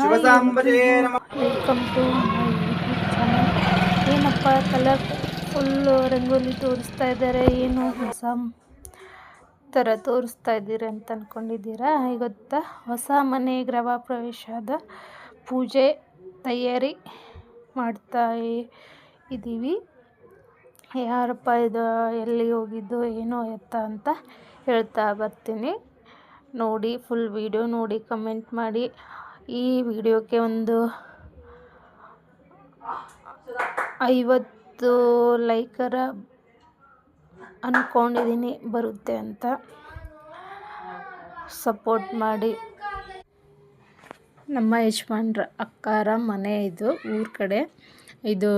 Welcome to YouTube ಏನಪ್ಪ colourful rangoli ತೋರಿಸ್ತಾ ಇದ್ದಾರೆ. ಏನು ಹೊಸ ಥರ ತೋರಿಸ್ತಾ ಇದ್ದೀರಿ ಅಂತ ಅಂದ್ಕೊಂಡಿದ್ದೀರಾ ಗೊತ್ತಾ ಹೊಸ ಮನೆ ಗೃಹ ಪ್ರವೇಶದ ಪೂಜೆ ತಯಾರಿ ಮಾಡ್ತಾ ಇದ್ದೀವಿ. ಯಾರಪ್ಪ ಇದು, ಎಲ್ಲಿ ಹೋಗಿದ್ದು, ಏನೋ ಎತ್ತ ಅಂತ ಹೇಳ್ತಾ ಬರ್ತೀನಿ. ನೋಡಿ ಫುಲ್ ವಿಡಿಯೋ ನೋಡಿ ಕಮೆಂಟ್ ಮಾಡಿ. ಈ ವಿಡಿಯೋಕ್ಕೆ ಒಂದು ಐವತ್ತು ಲೈಕರ ಅಂದ್ಕೊಂಡಿದ್ದೀನಿ ಬರುತ್ತೆ ಅಂತ. ಸಪೋರ್ಟ್ ಮಾಡಿ. ನಮ್ಮ ಯಜಮಾನ್ರ ಅಕ್ಕಾರ ಮನೆ ಇದು, ಊರ ಕಡೆ. ಇದು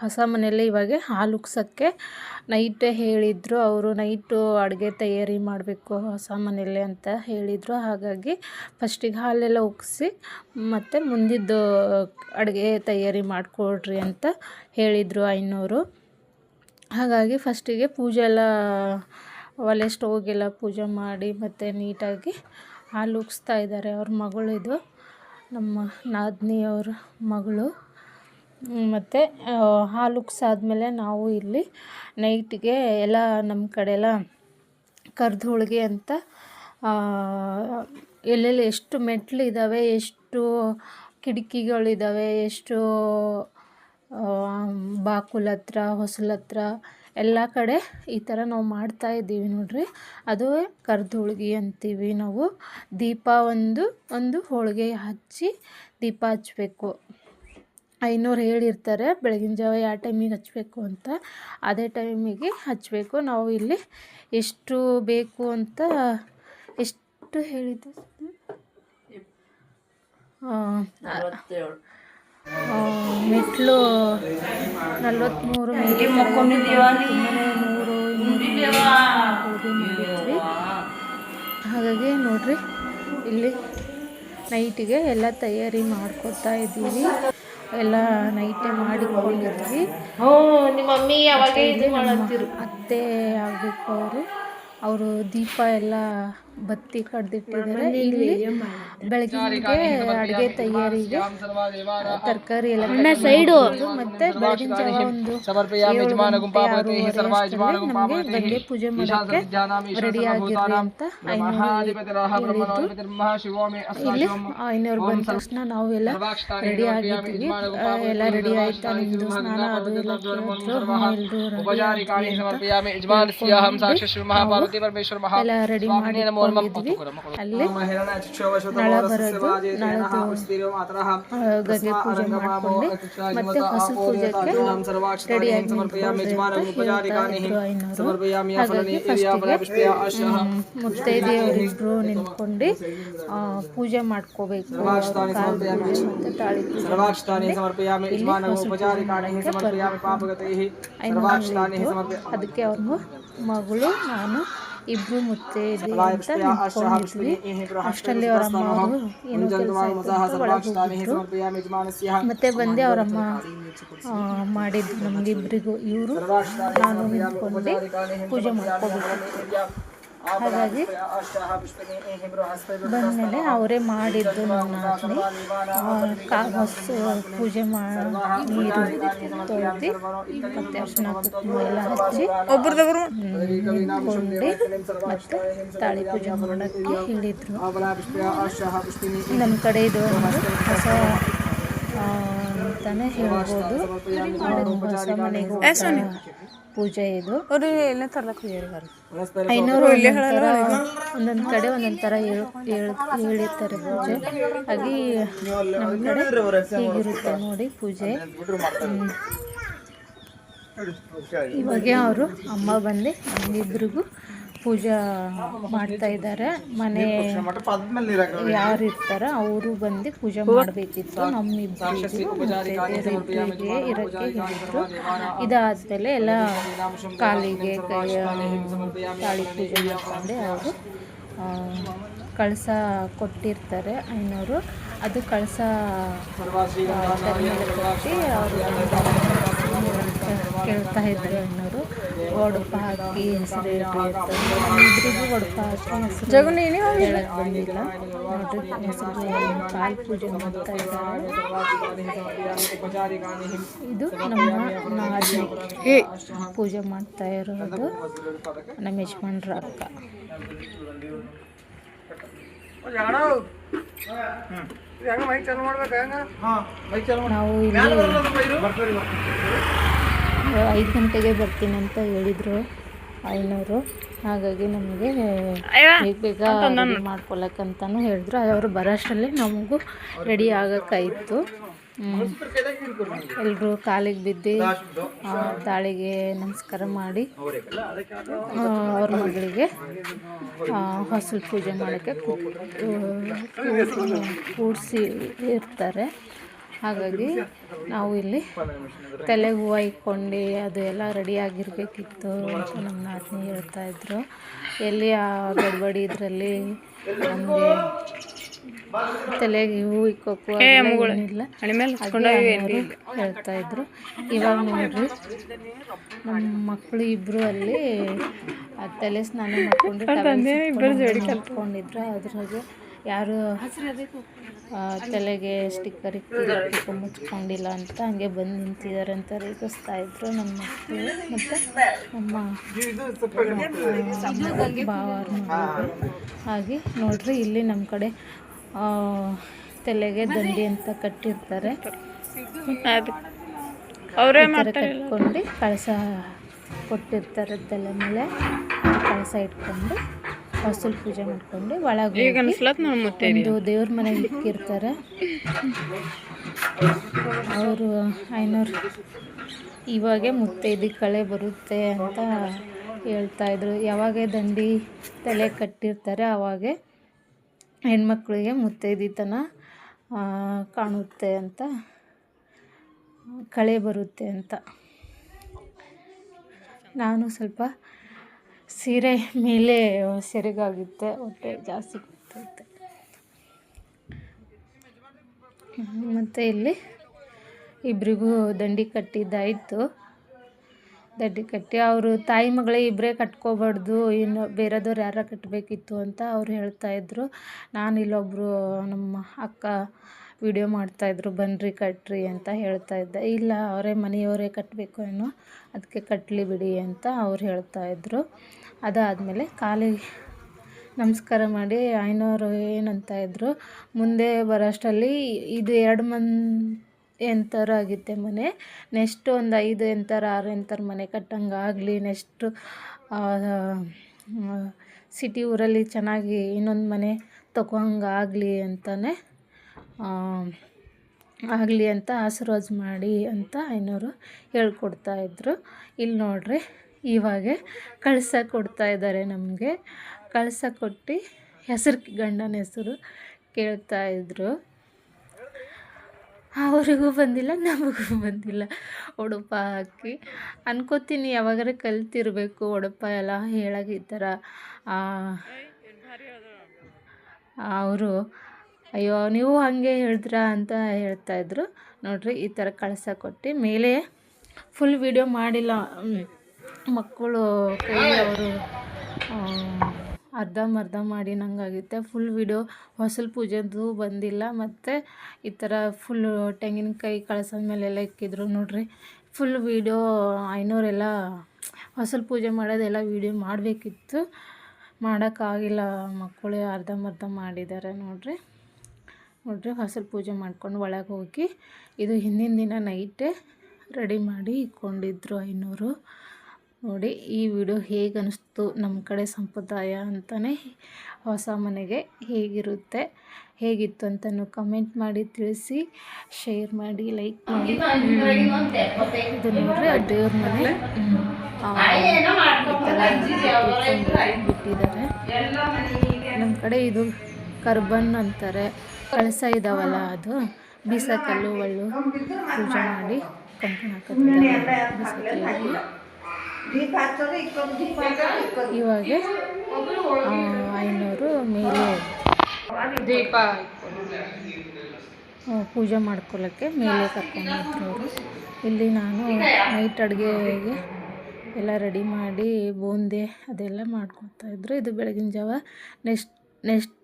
ಹೊಸ ಮನೆಯಲ್ಲೇ ಇವಾಗ ಹಾಲು ಉಗ್ಸೋಕ್ಕೆ ನೈಟೇ ಹೇಳಿದರು ಅವರು, ನೈಟು ಅಡುಗೆ ತಯಾರಿ ಮಾಡಬೇಕು ಹೊಸ ಮನೆಯಲ್ಲೇ ಅಂತ ಹೇಳಿದರು. ಹಾಗಾಗಿ ಫಸ್ಟಿಗೆ ಹಾಲೆಲ್ಲ ಉಗ್ಸಿ ಮತ್ತು ಮುಂದಿದ್ದು ಅಡುಗೆ ತಯಾರಿ ಮಾಡಿಕೊಡ್ರಿ ಅಂತ ಹೇಳಿದರು ಐನೂರು. ಹಾಗಾಗಿ ಫಸ್ಟಿಗೆ ಪೂಜೆ ಎಲ್ಲ, ಒಲೆ ಸ್ಟೋವ್ಗೆಲ್ಲ ಪೂಜೆ ಮಾಡಿ ಮತ್ತು ನೀಟಾಗಿ ಹಾಲು ಉಗ್ಸ್ತಾ ಇದ್ದಾರೆ. ಅವ್ರ ಮಗಳಿದು ನಮ್ಮ ನಾದಿನಿಯವ್ರ ಮಗಳು. ಮತ್ತು ಹಾಲು ಉಗ್ಸಾದ್ಮೇಲೆ ನಾವು ಇಲ್ಲಿ ನೈಟಿಗೆ ಎಲ್ಲ ನಮ್ಮ ಕಡೆ ಎಲ್ಲ ಕರ್ದು ಹೋಳಿಗೆ ಅಂತ ಎಲ್ಲೆಲ್ಲಿ ಎಷ್ಟು ಮೆಟ್ಲು ಇದ್ದಾವೆ ಎಷ್ಟು ಕಿಟಕಿಗಳಿದ್ದಾವೆ ಎಷ್ಟು ಬಾಕುಲ ಹತ್ರ, ಹೊಸಲ ಹತ್ರ, ಎಲ್ಲ ಕಡೆ ಈ ಥರ ನಾವು ಮಾಡ್ತಾ ಇದ್ದೀವಿ ನೋಡ್ರಿ. ಅದು ಕರ್ದು ಹೋಳ್ಗೆ ಅಂತೀವಿ ನಾವು. ದೀಪ ಒಂದು ಒಂದು ಹೋಳಿಗೆ ಹಚ್ಚಿ ದೀಪ ಹಚ್ಚಬೇಕು ಐನೂರು ಹೇಳಿರ್ತಾರೆ ಬೆಳಗಿನ ಜಾವ ಯಾವ ಟೈಮಿಗೆ ಹಚ್ಚಬೇಕು ಅಂತ. ಅದೇ ಟೈಮಿಗೆ ಹಚ್ಚಬೇಕು ನಾವು ಇಲ್ಲಿ ಎಷ್ಟು ಬೇಕು ಅಂತ ಎಷ್ಟು ಹೇಳಿದ್ದೆ ಮೆಟ್ಲು ನಲ್ವತ್ತ್ಮೂರು ನೂರು ಮಾಡಿದ್ವಿ ಹಾಗಾಗಿ ನೋಡ್ರಿ ಇಲ್ಲಿ ನೈಟಿಗೆ ಎಲ್ಲ ತಯಾರಿ ಮಾಡ್ಕೊತಾ ಇದ್ದೀವಿ. ಎಲ್ಲ ನೈಟೇ ಮಾಡಿಕೊಂಡಿದ್ವಿ. ನಿಮ್ಮ ಮಮ್ಮಿ ಯಾವಾಗ ಇದು ಅತ್ತೆ ಆಗಬೇಕು ಅವರು. ಅವರು ದೀಪ ಎಲ್ಲ ಬತ್ತಿ ಕಡ್ದಿಟ್ಟಿದ್ದಾರೆ. ಇಲ್ಲಿ ಬೆಳಗಿಗೆ ಅಡುಗೆ ತಯಾರಿಗೆ ತರಕಾರಿ ಎಲ್ಲ ಸೈಡು. ಮತ್ತೆ ಬೆಳಗಿನ ಜಾವ ಒಂದು ನಮಗೆ ಬೆಳಗ್ಗೆ ಗಂಗೆ ಪೂಜೆ ಮಾಡೋಕ್ಕೆ ರೆಡಿ ಆಗಿರ್ರಿ ಅಂತ ಇಲ್ಲಿ ಐನೂರು ಬಂದ ತಕ್ಷಣ ನಾವು ಎಲ್ಲ ರೆಡಿ ಆಗಿರ್ತೀವಿ. ಆ, ಎಲ್ಲ ರೆಡಿ ಆಯ್ತಾ? ನಿಮ್ದು ಸ್ನಾನ ಅದು ಎಲ್ಲ ಎಲ್ಲರೂ ಎಲ್ಲ ರೆಡಿ ಮಾಡಿ ಇಟ್ಕೊಂಡಿದ್ವಿ ಅಲ್ಲಿ ನಳ ಬರೋದು ನಳದು ಗಂಗೆ ಪೂಜೆ ಮಾಡ್ಕೊಂಡು ಮತ್ತೆ ಹೊಸ ಪೂಜೆಗೆ ರೆಡಿಯಾಗಿ ಹಾಗಾಗಿ ಫಸ್ಟಿಗೆ ಮುತ್ತೈದೆಯವರಿಬ್ರು ನಿಂತ್ಕೊಂಡು ಪೂಜೆ ಮಾಡ್ಕೋಬೇಕು. ಮತ್ತೆ ತಾಳಿ ಪೂಜೆ. ಅದಕ್ಕೆ ಅವ್ರಿಗೂ ಮಗಳು ನಾನು ಇಬ್ರು ಮುತ್ತೆ ಅಂತ ನಿಂತ್ಕೊಂಡಿದ್ವಿ. ಅಷ್ಟರಲ್ಲಿ ಅವ್ರ ಅಮ್ಮ ಅವರು ಏನೋ ಕೆಲಸ ಮತ್ತೆ ಬಂದೆ ಅವರಮ್ಮ ಮಾಡಿದ್ದು ನಮಗಿಬ್ಬರಿಗೂ ಇವರು. ನಾನು ನಿಂತ್ಕೊಂಡು ಪೂಜೆ ಮಾಡ್ಕೋಬೇಕು. ಹಾಗಾಗಿ ಬಂದಮೇಲೆ ಅವರೇ ಮಾಡಿದ್ದು ನನ್ನ ನಾದಿನಿ ಕಾ ಹೊಸ ಪೂಜೆ ಮಾಡಿ ನೀರು ತೊಳೆದು ಮತ್ತು ಅರ್ಶಿನ ಕುಂಕುಮ ಎಲ್ಲ ಹಚ್ಚಿ ಒಬ್ಬರದವರು ನಿಂತ್ಕೊಂಡು ಮತ್ತು ತಾಳಿ ಪೂಜೆ ಮಾಡೋಕ್ಕೆ ಹೇಳಿದರು. ನಮ್ಮ ಕಡೆ ಇದು ಒಂದು ಹೊಸ ಅಂತಾನೆ ಹೇಳ್ಬೋದು. ಹೊಸ ಮನೆಗೆ ಪೂಜೆ ಇದು. ಐನೂರು ಒಂದೊಂದು ಕಡೆ ಒಂದೊಂದು ಥರ ಹೇಳ್ ಹೇಳ್- ಹೇಳಿರ್ತಾರೆ ಪೂಜೆ. ಹಾಗೆ ನಮ್ಮ ಕಡೆ ಹೀಗಿರುತ್ತೆ ನೋಡಿ ಪೂಜೆ. ಇವಾಗೆ ಅವರು ಅಮ್ಮ ಬಂದು ನಮ್ಮಿಬ್ರಿಗೂ ಪೂಜಾ ಮಾಡ್ತಾ ಇದ್ದಾರೆ ಮನೆ ಯಾರು ಇರ್ತಾರ ಅವರು ಬಂದು ಪೂಜೆ ಮಾಡಬೇಕಿತ್ತು. ನಮ್ಮಿಬ್ಬರಿಗೆ ಇರಕ್ಕೆ ಹೇಳಿದ್ರು. ಇದಾದ್ಮೇಲೆ ಎಲ್ಲ ಕಾಲಿಗೆ ಕೈಯ ತಾಳಿ ಪೂಜೆ ಮಾಡ್ಕೊಂಡು ಅವರು ಕಳಸ ಕೊಟ್ಟಿರ್ತಾರೆ ಐನೂರು. ಅದು ಕಳಸ ಕೊಟ್ಟು ಅವರು ಕೇಳ್ತಾ ಇದ್ರು ಅಣ್ಣವರು ಒಡಪ ಹಾಕಿ ಹೆಸರು ಇಡ್ರಿ ಇಬ್ಬರಿಗೂ ಒಡಪ ಹಾಕಿ ಹೆಸರು ಬಂದಿಲ್ಲ. ನೋಡ್ರಿ ಹೆಸರು ಕಾಲು ಪೂಜೆ ಮಾಡ್ತಾ ಇದ್ದಾರೆ. ಇದು ನಮ್ಮ ನಾಜಿ ಪೂಜೆ ಮಾಡ್ತಾ ಇರೋದು ನಮ್ಮ ಯಜಮಾನ್ರ ಅಕ್ಕ. ನಾವು ಇಲ್ಲಿ ಐದು ಗಂಟೆಗೆ ಬರ್ತೀನಿ ಅಂತ ಹೇಳಿದರು ಅಯ್ಯನವರು ಹಾಗಾಗಿ ನಮಗೆ ಬೇಗ ಬೇಗ ಮಾಡ್ಕೊಳಕ್ಕಂತಲೂ ಹೇಳಿದ್ರು. ಅವರು ಬರೋಷ್ಟರಲ್ಲಿ ನಮಗೂ ರೆಡಿ ಆಗೋಕ್ಕಾಯಿತು. ಎಲ್ಲರೂ ಕಾಲಿಗೆ ಬಿದ್ದು ತಾಳಿಗೆ ನಮಸ್ಕಾರ ಮಾಡಿ ಅವ್ರ ಮಗಳಿಗೆ ಹೊಸಲು ಪೂಜೆ ಮಾಡೋಕ್ಕೆ ಕೂಡಿಸಿ ಇರ್ತಾರೆ. ಹಾಗಾಗಿ ನಾವು ಇಲ್ಲಿ ತಲೆಗೆ ಹೂವು ಇಕ್ಕೊಂಡು ಅದು ಎಲ್ಲ ರೆಡಿ ಆಗಿರಬೇಕಿತ್ತು ಅಂತ ನಮ್ಮ ನಾದಿನಿ ಹೇಳ್ತಾ ಇದ್ರು. ಎಲ್ಲಿ ಆ ಗಡ್ಬಡಿ ಇದರಲ್ಲಿ ನಮಗೆ ತಲೆಗೆ ಹೂವು ಇಕ್ಕೋಕ್ಕೂ ಏನಿಲ್ಲ. ಹೇಳ್ತಾ ಇದ್ರು. ಇವಾಗ ನೋಡ್ರಿ ನಮ್ಮ ಮಕ್ಕಳು ಇಬ್ಬರು ಅಲ್ಲಿ ಆ ತಲೆ ಸ್ನಾನ ಮಾಡ್ಕೊಂಡು ಕಲ್ಕೊಂಡಿದ್ರು ಅದ್ರಾಗೆ ಯಾರು ತಲೆಗೆ ಸ್ಟಿಕ್ಕರ್ ಇಟ್ಟು ಮುಚ್ಕೊಂಡಿಲ್ಲ ಅಂತ ಹಂಗೆ ಬಂದು ನಿಂತಿದ್ದಾರೆ ಅಂತ ರೇಗಿಸ್ತಾ ಇದ್ರು ನಮ್ಮ ಮಕ್ಕಳು ಮತ್ತು ನಮ್ಮ ಭಾವ ಹಾಗೆ ನೋಡ್ರಿ ಇಲ್ಲಿ ನಮ್ಮ ಕಡೆ ತಲೆಗೆ ದಂಡಿ ಅಂತ ಕಟ್ಟಿರ್ತಾರೆ. ಅವರೇ ಕಟ್ಕೊಂಡು ಕಳಸ ಕೊಟ್ಟಿರ್ತಾರೆ ತಲೆ ಮೇಲೆ. ಕಳಸ ಇಟ್ಕೊಂಡು. ಹೊಸಲು ಪೂಜೆ ಮಾಡ್ಕೊಂಡು ಒಳಗೆ ಒಂದು ದೇವ್ರ ಮನೆಗೆ ಇಕ್ಕಿರ್ತಾರೆ. ಅವರು ಐನೂರು ಇವಾಗೆ ಮುತ್ತೈದಿ ಕಳೆ ಬರುತ್ತೆ ಅಂತ ಹೇಳ್ತಾ ಇದ್ರು. ಯಾವಾಗ ದಂಡಿ ತಲೆ ಕಟ್ಟಿರ್ತಾರೆ ಅವಾಗೆ ಹೆಣ್ಮಕ್ಳಿಗೆ ಮುತ್ತೈದಿತನ ಕಾಣುತ್ತೆ ಅಂತ ಕಳೆ ಬರುತ್ತೆ ಅಂತ. ನಾನು ಸ್ವಲ್ಪ ಸೀರೆ ಮೇಲೆ ಸೆರಗಾಗುತ್ತೆ, ಹೊಟ್ಟೆ ಜಾಸ್ತಿ ಗೊತ್ತೈತೆ ಮತ್ತು ಇಲ್ಲಿ ಇಬ್ಬರಿಗೂ ದಂಡಿ ಕಟ್ಟಿದ್ದಾಯಿತು. ದಂಡಿ ಕಟ್ಟಿ ಅವರು ತಾಯಿ ಮಗಳೇ ಇಬ್ಬರೇ ಕಟ್ಕೋಬಾರ್ದು, ಇನ್ನು ಬೇರೆದವ್ರು ಯಾರ ಕಟ್ಟಬೇಕಿತ್ತು ಅಂತ ಅವ್ರು ಹೇಳ್ತಾಯಿದ್ರು ನಾನು ಇಲ್ಲೊಬ್ಬರು ನಮ್ಮ ಅಕ್ಕ ವಿಡಿಯೋ ಮಾಡ್ತಾಯಿದ್ರು ಬನ್ನಿರಿ ಕಟ್ಟಿರಿ ಅಂತ ಹೇಳ್ತಾ ಇದ್ದೆ. ಇಲ್ಲ, ಅವರೇ ಮನೆಯವರೇ ಕಟ್ಟಬೇಕು ಏನೋ, ಅದಕ್ಕೆ ಕಟ್ಟಲಿ ಬಿಡಿ ಅಂತ ಅವ್ರು ಹೇಳ್ತಾಯಿದ್ರು ಅದಾದಮೇಲೆ ಕಾಲಿಗೆ ನಮಸ್ಕಾರ ಮಾಡಿ ಆಯ್ನವರು ಏನಂತ ಇದ್ದರು ಮುಂದೆ ಬರೋಷ್ಟರಲ್ಲಿ ಇದು ಎರಡು ಮನ್ ಎಂಥರ ಆಗಿತ್ತೆ ಮನೆ, ನೆಕ್ಸ್ಟ್ ಒಂದು ಐದು ಎಂಥರ ಆರು ಎಂಥರ ಮನೆ ಕಟ್ಟಂಗೆ ಆಗಲಿ, ನೆಕ್ಸ್ಟು ಸಿಟಿ ಊರಲ್ಲಿ ಚೆನ್ನಾಗಿ ಇನ್ನೊಂದು ಮನೆ ತಗೊಂಗೆ ಆಗಲಿ ಅಂತಲೇ ಆಗಲಿ ಅಂತ ಆಶೀರ್ವಾದ ಮಾಡಿ ಅಂತ ಇನ್ನೋರು ಹೇಳ್ಕೊಡ್ತಾ ಇದ್ದರು ಇಲ್ಲಿ ನೋಡ್ರಿ ಇವಾಗ ಕಳಸ ಕೊಡ್ತಾ ಇದ್ದಾರೆ ನಮಗೆ. ಕಳಸ ಕೊಟ್ಟು ಹೆಸರು ಗಂಡನ ಹೆಸರು ಕೇಳ್ತಾ ಇದ್ದರು ಅವರಿಗೂ ಬಂದಿಲ್ಲ ನಮಗೂ ಬಂದಿಲ್ಲ. ಉಡುಪ ಹಾಕಿ. ಅನ್ಕೋತೀನಿ ಯಾವಾಗಾರ ಕಲ್ತಿರಬೇಕು ಉಡುಪ ಎಲ್ಲ ಹೇಳಾಗ ಈ ಥರ. ಅವರು ಅಯ್ಯೋ, ನೀವು ಹಾಗೆ ಹೇಳಿದ್ರಾ ಅಂತ ಹೇಳ್ತಾಯಿದ್ರು ನೋಡಿರಿ, ಈ ಥರ ಕಳಸ ಕೊಟ್ಟು ಮೇಲೆ ಫುಲ್ ವಿಡಿಯೋ ಮಾಡಿಲ್ಲ. ಮಕ್ಕಳು ಅವರು ಅರ್ಧಂಬರ್ಧ ಮಾಡಿ ನಂಗಾಗುತ್ತೆ. ಫುಲ್ ವಿಡಿಯೋ ಹೊಸಲು ಪೂಜೆದು ಬಂದಿಲ್ಲ. ಮತ್ತು ಈ ಥರ ಫುಲ್ಲು ತೆಂಗಿನಕಾಯಿ ಕಳ್ಸಾದ ಮೇಲೆ ಎಲ್ಲ ಇಕ್ಕಿದ್ರು. ನೋಡಿರಿ ಫುಲ್ ವೀಡಿಯೋ ಐನೂರೆಲ್ಲ, ಹೊಸಲು ಪೂಜೆ ಮಾಡೋದೆಲ್ಲ ವೀಡಿಯೋ ಮಾಡಬೇಕಿತ್ತು. ಮಾಡೋಕ್ಕಾಗಿಲ್ಲ ಮಕ್ಕಳು, ಅರ್ಧಂಬರ್ಧ ಮಾಡಿದ್ದಾರೆ. ನೋಡ್ರಿ. ನೋಡ್ರಿ ಹೊಸಲು ಪೂಜೆ ಮಾಡ್ಕೊಂಡು ಒಳಗೆ ಹೋಗಿ ಇದು ಹಿಂದಿನ ದಿನ ನೈಟೇ ರೆಡಿ ಮಾಡಿ ಇಟ್ಕೊಂಡಿದ್ರು ಐನೂರು. ನೋಡಿ, ಈ ವಿಡಿಯೋ ಹೇಗೆ ಅನಿಸ್ತು ನಮ್ಮ ಕಡೆ ಸಂಪ್ರದಾಯ ಅಂತಲೇ ಹೊಸ ಮನೆಗೆ ಹೇಗಿರುತ್ತೆ, ಹೇಗಿತ್ತು ಅಂತಲೂ ಕಮೆಂಟ್ ಮಾಡಿ ತಿಳಿಸಿ, ಶೇರ್ ಮಾಡಿ, ಲೈಕ್ ಮಾಡಿ. ಇದು ನೋಡ್ರಿ ದೇವ್ರ ಮನೆ. ಬಿಟ್ಟಿದ್ದಾರೆ. ನಮ್ಮ ಕಡೆ ಇದು ಕರ್ಬನ್ ಅಂತಾರೆ. ಕಳಸ ಇದಾವಲ್ಲ ಅದು? ಬೀಸಕಲ್ಲು ಒಳ್ಳು ಪೂಜೆ ಮಾಡಿ ಇವಾಗ ಐನೂರು ಮೇಲೆ ದೀಪ ಪೂಜೆ ಮಾಡ್ಕೊಳ್ಳೋಕ್ಕೆ ಮೇಲೆ ಕರ್ಕೊಂಡು ಅವರು ಇಲ್ಲಿ ನಾನು ನೈಟ್ ಅಡುಗೆಗೆ ಎಲ್ಲ ರೆಡಿ ಮಾಡಿ ಬೂಂದಿ ಅದೆಲ್ಲ ಮಾಡ್ಕೊತಾಯಿದ್ರು ಇದು ಬೆಳಗಿನ ಜಾವ. ನೆಕ್ಸ್ಟ್ ನೆಕ್ಸ್ಟು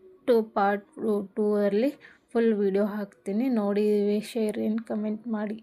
ಪಾರ್ಟ್ ಟೂ ಅಲ್ಲಿ ಫುಲ್ ವೀಡಿಯೋ ಹಾಕ್ತೀನಿ. ನೋಡಿ ಶೇರ್ ಆ್ಯಂಡ್ ಕಮೆಂಟ್ ಮಾಡಿ.